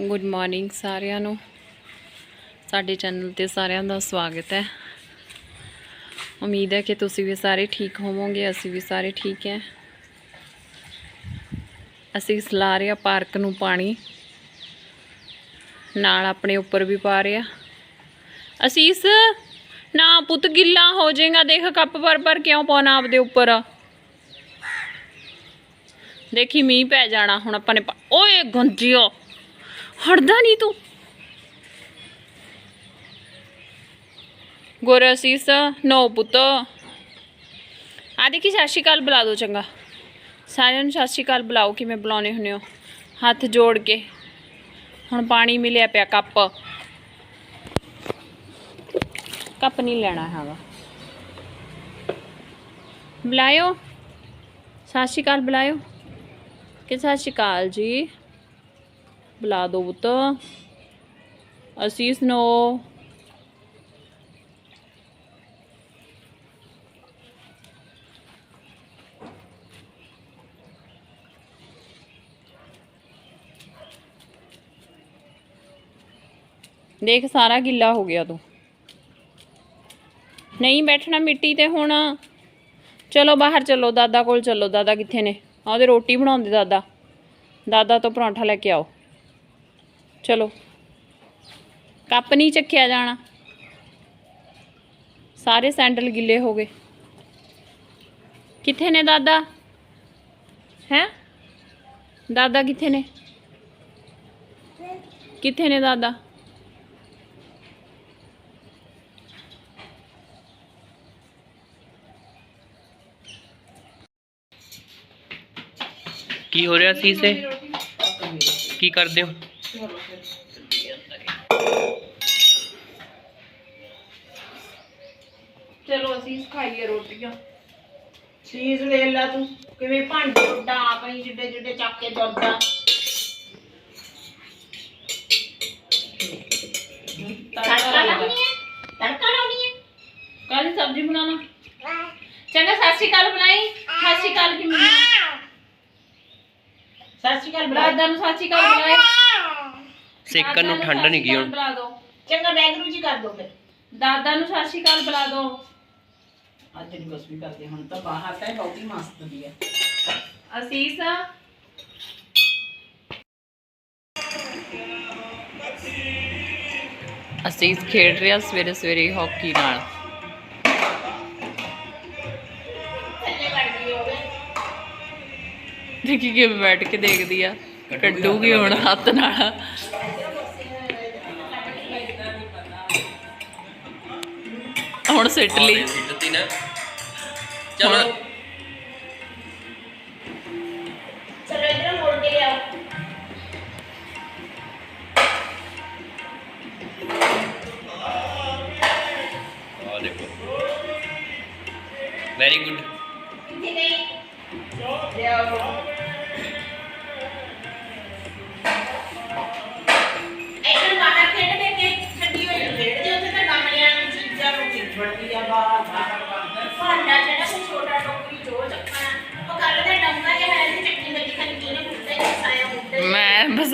Good morning ਸਾਰਿਆਂ ਨੂੰ। ਸਾਡੇ ਚੈਨਲ ਤੇ ਸਾਰਿਆਂ ਦਾ ਸਵਾਗਤ ਹੈ। ਉਮੀਦ ਹੈ ਕਿ ਤੁਸੀਂ ਵੀ ਸਾਰੇ ਠੀਕ ਹੋਵੋਗੇ, ਅਸੀਂ ਵੀ ਸਾਰੇ ਠੀਕ ਹੈ। ਅਸੀਂ ਸਲਾ ਰਹੇ ਪਾਰਕ ਨੂੰ ਪਾਣੀ। ਨਾਲ ਆਪਣੇ ਉੱਪਰ ਵੀ ਪਾ ਰਹੇ ਆ ਅਸੀਸ, ਨਾ ਪੁੱਤ ਗਿੱਲਾ ਹੋ ਜਾਏਗਾ, ਦੇਖ ਕੱਪ ਭਰ ਭਰ ਕਿਉਂ ਪਾਉਣਾ ਆਪਦੇ ਉੱਪਰ। ਦੇਖੀ ਮੀਂਹ ਪੈ ਜਾਣਾ, ਹੁਣ ਆਪਾਂ ਨੇ ਪਾ- ਓਏ ਗੰਜਿਓ। ਹਟਦਾ ਨਹੀਂ ਤੂੰ। ਗੁਰਸੀਸ ਨੋ ਪੁੱਤ। ਆ ਦੇਖੀ, ਸਤਿ ਸ਼੍ਰੀ ਅਕਾਲ ਬੁਲਾ ਦਿਓ ਚੰਗਾ। ਸਾਰਿਆਂ ਨੂੰ ਸਤਿ ਸ਼੍ਰੀ ਅਕਾਲ ਬੁਲਾਓ, ਕਿਵੇਂ ਬੁਲਾਉਣੇ ਹੁੰਦੇ ਹੋ? ਹੱਥ ਜੋੜ ਕੇ। ਹੁਣ ਪਾਣੀ ਮਿਲਿਆ ਪਿਆ ਕੱਪ। ਕੱਪ ਨਹੀਂ ਲੈਣਾ ਹੈਗਾ। ਬੁਲਾਇਓ। ਸਤਿ ਸ਼੍ਰੀ ਅਕਾਲ ਬੁਲਾਇਓ। ਕਿ ਸਤਿ ਸ਼੍ਰੀ ਅਕਾਲ ਜੀ? ਬੁਲਾ ਦੋ ਪੁੱਤ। ਅਸੀਸ ਨੋ ਦੇਖ, ਸਾਰਾ ਗਿੱਲਾ ਹੋ ਗਿਆ ਤੂੰ। ਨਹੀਂ ਬੈਠਣਾ ਮਿੱਟੀ ਤੇ ਹੁਣ। ਚਲੋ ਬਾਹਰ ਚਲੋ, ਦਾਦਾ ਕੋਲ ਚਲੋ। ਦਾਦਾ ਕਿੱਥੇ ਨੇ? ਆ ਉਹਦੇ ਰੋਟੀ ਬਣਾਉਂਦੇ ਦਾਦਾ। ਦਾਦਾ ਤੋਂ ਪਰੌਂਠਾ ਲੈ ਕੇ ਆਓ। ਚਲੋ ਕੱਪ ਨਹੀਂ ਚੱਕਿਆ ਜਾਣਾ ਸਾਰੇ ਸੈਂਡਲ ਗਿੱਲੇ ਹੋ ਗਏ ਕਿੱਥੇ ਨੇ ਦਾਦਾ ਹੈ ਦਾਦਾ ਕਿੱਥੇ ਨੇ ਕਿੱਥੇ ਨੇ ਦਾਦਾ ਕੀ ਹੋ ਰਿਹਾ ਸੀ ਸੇ ਕੀ ਕਰਦੇ ਹੋ ਅਸੀਂ ਖਾਈਏ ਰੋਟੀਆਂ। ਚੀਜ਼ ਵੇਖ ਲੈ ਤੂੰ ਕਿਵੇਂ ਭਾਂਡੇ ਉੱਡਾ ਆਪਣੀ ਜਿੱਡੇ ਜਿੱਡੇ ਚੱਕ ਕੇ ਦੁੱਧਾ ਤੜਕਾ ਲਾਉਣੀ। ਹੈ ਤੜਕਾ ਲਾਉਣੀ ਹੈ ਕਾਹਦੀ ਸਬਜ਼ੀ ਬਣਾਉਣਾ। ਚੰਗਾ ਸਤਿ ਸ਼੍ਰੀ ਅਕਾਲ ਬਣਾਈ। ਸਤਿ ਸ਼੍ਰੀ ਅਕਾਲ ਕਿ ਮੰਮੀ ਸਤਿ ਸ਼੍ਰੀ ਅਕਾਲ ਬੁਲਾ ਨੂੰ ਸਤਿ ਸ਼੍ਰੀ ਅਕਾਲ ਬੁਲਾਏ ਸੇਕਣ ਨੂੰ ਠੰਡ ਨਹੀਂ ਗਈ ਹੁਣ। ਚੰਗਾ ਬੈਗਰੂ ਜੀ ਕਰ ਦੋ ਫਿਰ। ਦਾਦਾ ਨੂੰ ਸਤਿ ਸ਼੍ਰੀ ਅਕਾਲ ਬੁਲਾ ਦੋ। ਅੱਜ ਨਹੀਂ ਕੁਛ ਵੀ ਕਰਦੇ ਹੁਣ ਤਾਂ ਬਾਹਰ ਤਾਂ ਬਹੁਤੀ ਮਸਤ ਦੀ ਹੈ। ਅਸੀਸ। ਅਸੀਸ ਖੇਡ ਰਿਹਾ ਸਵੇਰੇ ਸਵੇਰੇ ਹਾਕੀ ਨਾਲ। ਦੇਖੀ ਕਿਵੇਂ ਬੈਠ ਕੇ ਦੇਖਦੀ ਆ। ਕੱਢੂਗੀ ਹੁਣ ਹੱਥ ਨਾਲ। ਹੁਣ ਸਿੱਟ ਲਈ ਸਿੱਟਤੀ ਨਾ ਚਲੋ ਚਲੋ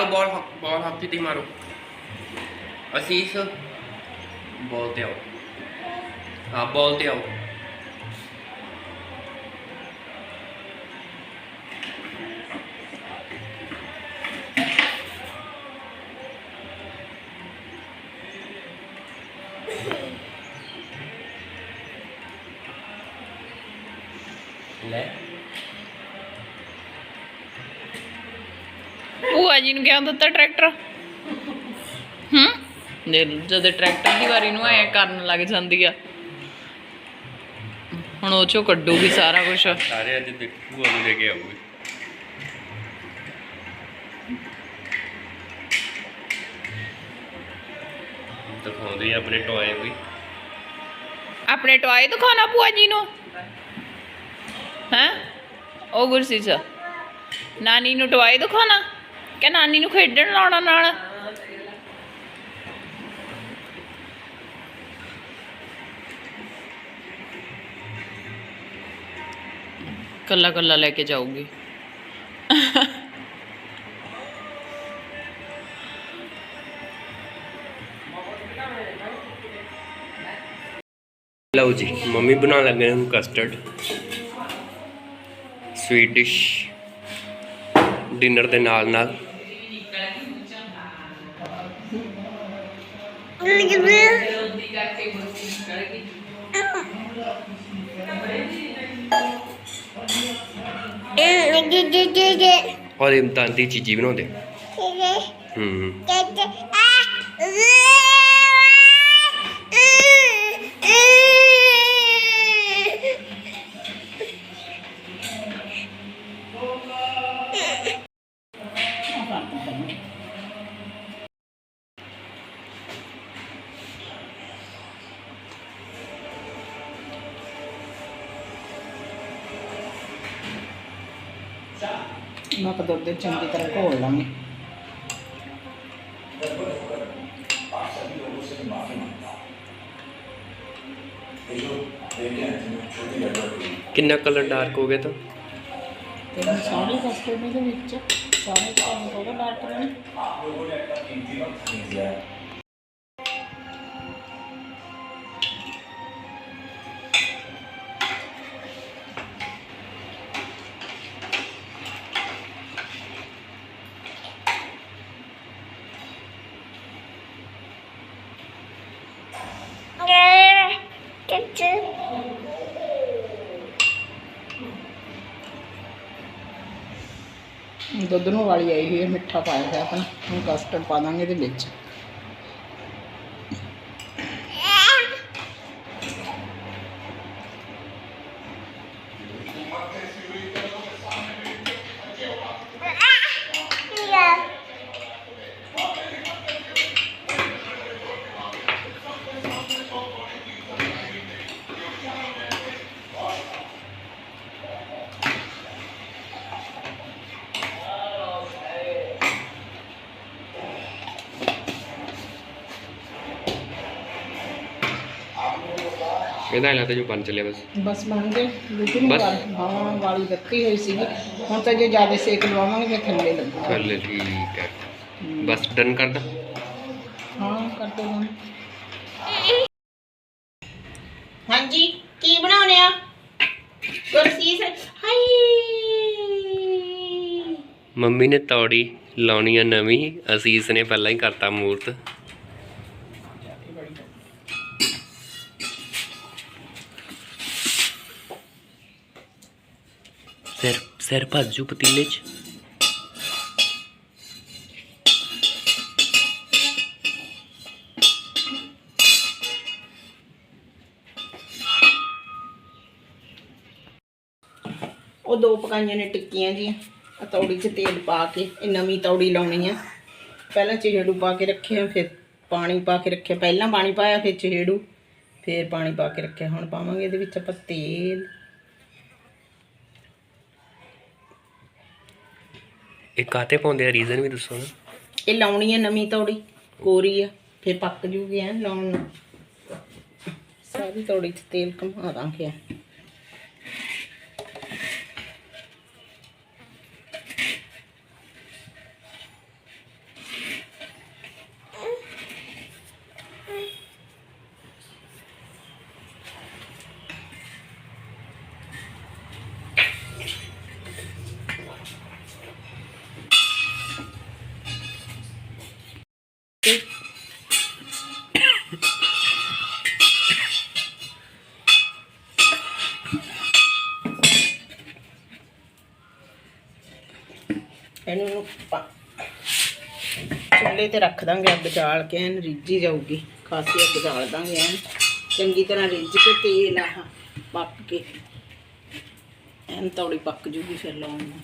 ਚਲੋ ਮਾਰੋ ਬਾਲ ਬਾਲ ਹੱਥ ਤੇ ਮਾਰੋ ਅਸੀਸ ਬਾਲ ਤੇ ਆਓ ਹਾਂ ਬਾਲ ਤੇ ਆਓ ਭੂਆ ਜੀ ਨੂੰ ਕਿਹਾ ਦਿੱਤਾ ਟਰੈਕਟਰ। ਹੂੰ? ਦੇ ਜਦ ਟਰੈਕਟਰ ਦੀ ਵਾਰੀ ਨੂੰ ਐ ਕਰਨ ਲੱਗ ਜਾਂਦੀ ਆ। ਹੁਣ ਉਹ ਚੋਂ ਕੱਢੂਗੀ ਸਾਰਾ ਕੁਝ ਸਾਰੇ ਅੱਜ ਦੇਖੂ ਉਹਨੂੰ ਲੈ ਕੇ ਆਉਗੇ ਦਿਖਾਉਂਦੇ ਆ ਆਪਣੇ ਟੋਏ ਵੀ। ਆਪਣੇ ਟੋਏ ਦਿਖਾਉਣਾ ਭੂਆ ਜੀ ਨੂੰ? ਹੈ? ਉਹ ਗੁਰਸੀ ਚ। ਨਾਨੀ ਨੂੰ ਟੋਏ ਦਿਖਾਉਣਾ? ਕਿ ਨਾਨੀ ਨੂੰ ਖੇਡਣ ਲਾਉਣਾ ਨਾਲ। ਕੱਲਾ ਕੱਲਾ ਲੈ ਕੇ ਜਾਊਗੀ। ਲਓ ਜੀ ਮੰਮੀ ਬਣਾ ਲੱਗੇ ਨੇ ਹੁਣ ਕਸਟਰਡ ਸਵੀਟ ਡਿਸ਼ ਡਿਨਰ ਦੇ ਨਾਲ ਨਾਲ ਔਰ ਇਮਤਾਨ ਦੀ ਚੀਜ਼ੀ ਬਣਾਉਂਦੇ। ਹੂੰ। ਮੈਂ ਕਦੋਂ ਦੇ ਚੰਗੀ ਤਰ੍ਹਾਂ ਘੋਲ ਲਾਂਗੀ। ਕਿੰਨਾ ਕਲਰ ਡਾਰਕ ਹੋ ਗਿਆ ਤਾਂ? ਤੇ ਸਾਰੇ ਕਸਟਰਡ ਦੇ ਵਿੱਚ ਦੁੱਧ ਨੂੰ ਵਾਲੀ ਆਈ ਹੋਈ ਹੈ, ਮਿੱਠਾ ਪਾਇਆ ਹੋਇਆ ਆਪਣਾ ਹੁਣ ਕਸਟਰਡ ਪਾ ਦਾਂਗੇ ਇਹਦੇ ਵਿੱਚ। ਇਹਦਾ ਲੱਗਦਾ ਜੋ ਬਣ ਚੱਲਿਆ ਬਸ। ਬਸ ਬਣ ਗਏ। ਦੁੱਧ ਨੂੰ ਬਸ? ਵਾਲੀ- ਹਾਂ ਵਾਲੀ ਦਿੱਤੀ ਹੋਈ ਸੀਗੀ। ਹੁਣ ਤਾਂ ਜੇ ਜ਼ਿਆਦਾ ਸੇਕ ਲਵਾਵਾਂਗੇ ਫਿਰ ਥੱਲੇ ਲੱਗੂਗਾ। ਚੱਲ ਠੀਕ ਹੈ। ਬਸ ਡਨ ਕਰਦਾ ਹਾਂ ਕਰਦੇ ਹਾਂ ਹਾਂਜੀ ਕੀ ਬਣਾਉਣੇ ਆ? ਗੁਰਸੀਸ ਹਾਈ। ਮੰਮੀ ਨੇ ਤੌੜੀ ਲਾਉਣੀ ਆ ਨਵੀਂ। ਅਸੀਸ ਨੇ ਪਹਿਲਾਂ ਹੀ ਕਰਤਾ ਮੂਰਤ। ਸਿਰ ਸਿਰ ਭਾਜੂ ਪਤੀਲੇ 'ਚ। ਉਹ ਦੋ ਪਕਾਈਆਂ ਨੇ ਟਿੱਕੀਆਂ ਜੀ ਆ ਤੌੜੀ 'ਚ ਤੇਲ ਪਾ ਕੇ, ਇਹ ਨਵੀਂ ਤੌੜੀ ਲਾਉਣੀ ਆ। ਪਹਿਲਾਂ ਚਿਹੜੂ ਪਾ ਕੇ ਰੱਖਿਆ, ਫਿਰ ਪਾਣੀ ਪਾ ਕੇ ਰੱਖਿਆ। ਪਹਿਲਾਂ ਪਾਣੀ ਪਾਇਆ, ਫਿਰ ਚਿਹੜੂ, ਫਿਰ ਪਾਣੀ ਪਾ ਕੇ ਰੱਖਿਆ। ਹੁਣ ਪਾਵਾਂਗੇ ਇਹਦੇ ਵਿੱਚ ਆਪਾਂ ਤੇਲ। ਇਹ ਕਾਤੇ ਪਾਉਂਦੇ ਆ? ਰੀਜ਼ਨ ਵੀ ਦੱਸੋ ਨਾ। ਇਹ ਲਾਉਣੀ ਆ ਨਵੀਂ ਤੋੜੀ, ਕੋਰੀ ਆ, ਫਿਰ ਪੱਕ ਜੂਗੀ ਐ ਲਾਉਣ ਨੂੰ। ਸਾਰੀ ਤੌੜੀ 'ਚ ਤੇਲ ਘੁਮਾ ਦਾਂਗੇ ਇਹਨੂੰ ਪਾ। ਚੁੱਲ੍ਹੇ ਤੇ ਰੱਖ ਦਾਂਗੇ ਅੱਗ ਚਾਲ ਕੇ, ਐਨ ਰਿੱਝੀ ਜਾਊਗੀ। ਖਾਸੀ ਅੱਗ ਚਾਲ ਦਾਂਗੇ ਐਨ। ਚੰਗੀ ਤਰ੍ਹਾਂ ਰਿੱਝ ਕੇ ਤੇਲ ਆਹ ਪੱਕ ਕੇ। ਐਨ ਤੌੜੀ ਪੱਕ ਜੂਗੀ ਫਿਰ ਲਾਉਣ ਨੂੰ।